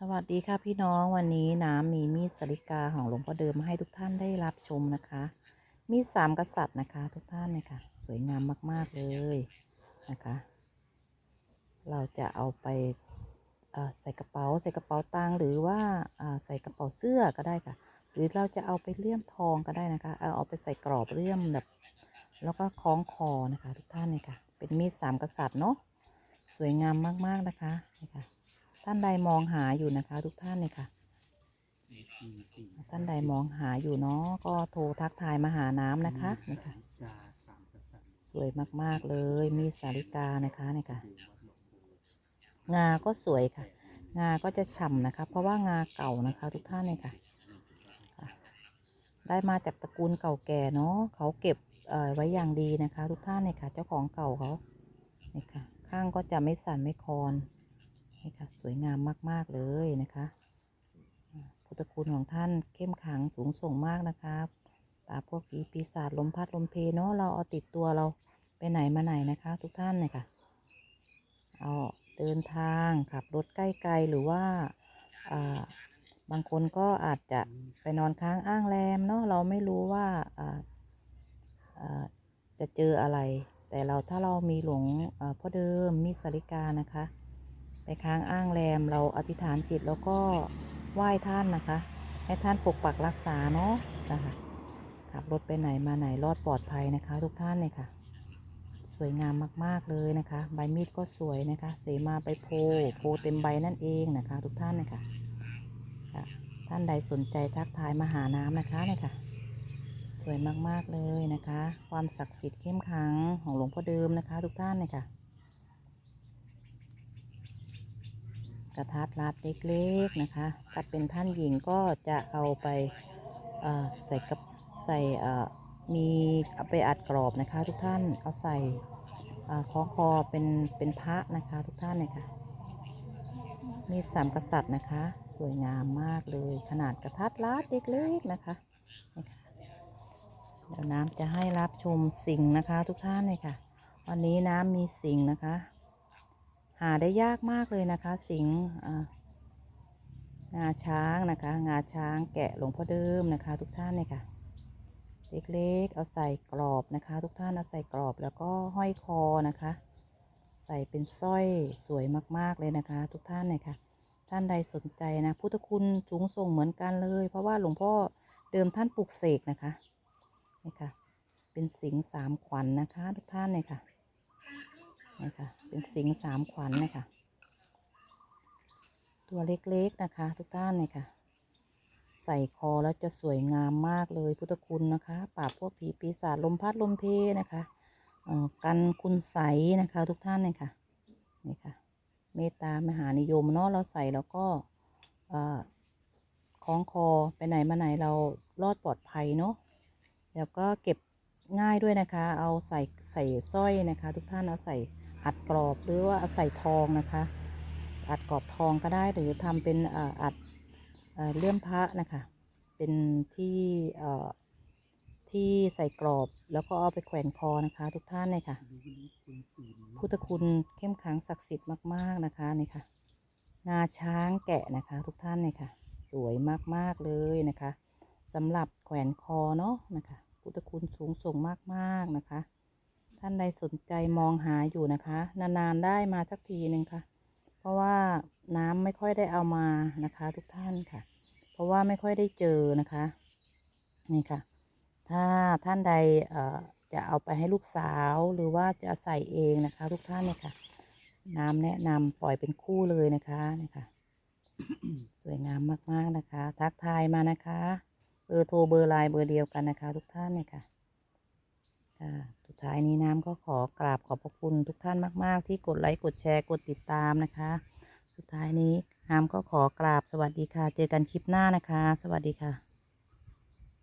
สวัสดีค่ะพี่น้องวันนี้น้ำมีมีดสลิกาของหลวงพ่อเดิมมาให้ทุกท่านได้รับชมนะคะ มีดสามกษัตริย์นะคะ ทุกท่านเลยค่ะสวยงามมาก ๆ เลยนะคะ เราจะเอาไปใส่กระเป๋าใส่กระเป๋าตังหรือว่าใส่กระเป๋าเสื้อก็ได้ค่ะ หรือเราจะเอาไปเลี่ยมทองก็ได้นะคะ เอาเอาไปใส่กรอบเลี่ยมแบบแล้วก็คล้องคอนะคะ ทุกท่านเลยค่ะเป็นมีดสามกษัตริย์เนาะสวยงามมากๆนะคะคะ ท่านใดมองหาอยู่นะคะ ทุกท่านเลยค่ะ ท่านใดมองหาอยู่เนาะก็โทรทักทายมาหาน้ำนะคะนี่ค่ะ สวยมากๆเลย มีสาริกานะคะนี่ค่ะ งาก็สวยค่ะ งาก็จะฉ่ำนะคะ เพราะว่างาเก่านะคะ ทุกท่านเลยค่ะ ได้มาจากตระกูลเก่าแก่เนาะเขาเก็บไว้อย่างดีนะคะ ทุกท่านเลยค่ะ เจ้าของเก่าเขานี่ค่ะ ข้างก็จะไม่สั่นไม่คลอน นี่ค่ะ สวยงามมาก ๆ เลยนะคะพุทธคุณของท่านเข้มขังสูงส่งมากนะคะปราบพวกผีปีศาจลมพัดลมเพเนาะเราเอาติดตัวเราไปไหนมาไหนนะคะ ทุกท่านเลยค่ะ เอาเดินทางขับรถใกล้ๆหรือว่าบางคนก็อาจจะไปนอนค้างอ้างแรมเนาะเราไม่รู้ว่าจะเจออะไร แต่เราถ้าเรามีหลวงพ่อเดิมมีสาริกานะคะ ไปค้างอ้างแรมเราอธิษฐานจิตแล้วก็ไหว้ท่านนะคะ ให้ท่านปกปักรักษาเนาะนะคะขับรถไปไหนมาไหนรอดปลอดภัยนะคะ ทุกท่านเลยค่ะ สวยงามมากๆเลยนะคะ ใบมีดก็สวยนะคะ เสมาใบโพโพเต็มใบนั่นเองนะคะ ทุกท่านนะคะค่ะท่านใดสนใจทักทายมาหาน้ำนะคะเนี่ยค่ะสวยมาก ๆ เลยนะคะ ความศักดิ์สิทธิ์เข้มขังของหลวงพ่อเดิมนะคะ ทุกท่านเนี่ยค่ะ กระทัดรัดเล็กๆนะคะ ถ้าเป็นท่านหญิงก็จะเอาไปใส่กับใส่มีเอาไปอัดกรอบนะคะ ทุกท่านเอาใส่เอ่อคล้องคอเป็นเป็นพระนะคะทุกท่านเลยค่ะมีสามกษัตริย์นะคะ สวยงามมากเลยขนาดกระทัดรัดเล็กๆนะคะนี่ค่ะเดี๋ยวน้ำจะให้รับชมสิ่งนะคะทุกท่านเลยค่ะ วันนี้น้ำมีสิ่งนะคะ หาได้ยากมากเลยนะคะ สิงห์งาช้างนะคะ งาช้างแกะหลวงพ่อเดิมนะคะ ทุกท่านเลยค่ะ เล็กๆ เอาใส่กรอบนะคะ ทุกท่านเอาใส่กรอบแล้วก็ห้อยคอนะคะ ใส่เป็นสร้อยสวยมากๆเลยนะคะ ทุกท่านเลยค่ะ ท่านใดสนใจนะพุทธคุณสูงส่งเหมือนกันเลย เพราะว่าหลวงพ่อเดิมท่านปลูกเสกนะคะนี่ค่ะ เป็นสิงห์สามขวัญนนะคะ ทุกท่านเลยค่ะ นี่ค่ะเป็นสิงห์สามขวัญนะคะ ตัวเล็กๆนะคะ ทุกท่านเลยค่ะใส่คอแล้วจะสวยงามมากเลยพุทธคุณนะคะ ปราบพวกผีปีศาจลมพัดลมเพนะคะเอ่อกันคุณใสนะคะทุกท่านเลยค่ะนี่ค่ะ เมตตามหานิยมเนาะเราใส่แล้วก็คล้องคอไปไหนมาไหนเรารอดปลอดภัยเนาะแล้วก็เก็บง่ายด้วยนะคะ เอาใส่ใส่สร้อยนะคะ ทุกท่านเอาใส่ อัดกรอบหรือว่าเอาใส่ทองนะคะ อัดกรอบทองก็ได้หรือทำเป็นอัดเลื่อมพระนะคะ เป็นที่ที่ใส่กรอบแล้วก็เอาไปแขวนคอนะคะ ทุกท่านเลยค่ะ พุทธคุณเข้มขังศักดิ์สิทธิ์มาก ๆนะคะนี่ค่ะ งาช้างแกะนะคะ ทุกท่านเลยค่ะ สวยมากๆเลยนะคะสำหรับแขวนคอเนาะนะคะ พุทธคุณสูงส่งมาก ๆนะคะ ท่านใดสนใจมองหาอยู่นะคะ นานๆได้มาสักทีหนึ่งค่ะ เพราะว่าน้ำไม่ค่อยได้เอามานะคะ ทุกท่านค่ะ เพราะว่าไม่ค่อยได้เจอนะคะนี่ค่ะ ถ้าท่านใดเอ่อจะเอาไปให้ลูกสาวหรือว่าจะใส่เองนะคะ ทุกท่านเนี่ยค่ะ น้ำแนะนำปล่อยเป็นคู่เลยนะคะนี่ค่ะสวยงามมากๆนะคะ ทักทายมานะคะ เบอร์โทรเบอร์ไลน์เบอร์เดียวกันนะคะ ทุกท่านเนี่ยค่ะ สุดท้ายนี้น้ำก็ขอกราบขอบพระคุณทุกท่านมาก ๆ ที่กดไลค์กดแชร์กดติดตามนะคะ สุดท้ายนี้น้ำก็ขอกราบสวัสดีค่ะ เจอกันคลิปหน้านะคะ สวัสดีค่ะ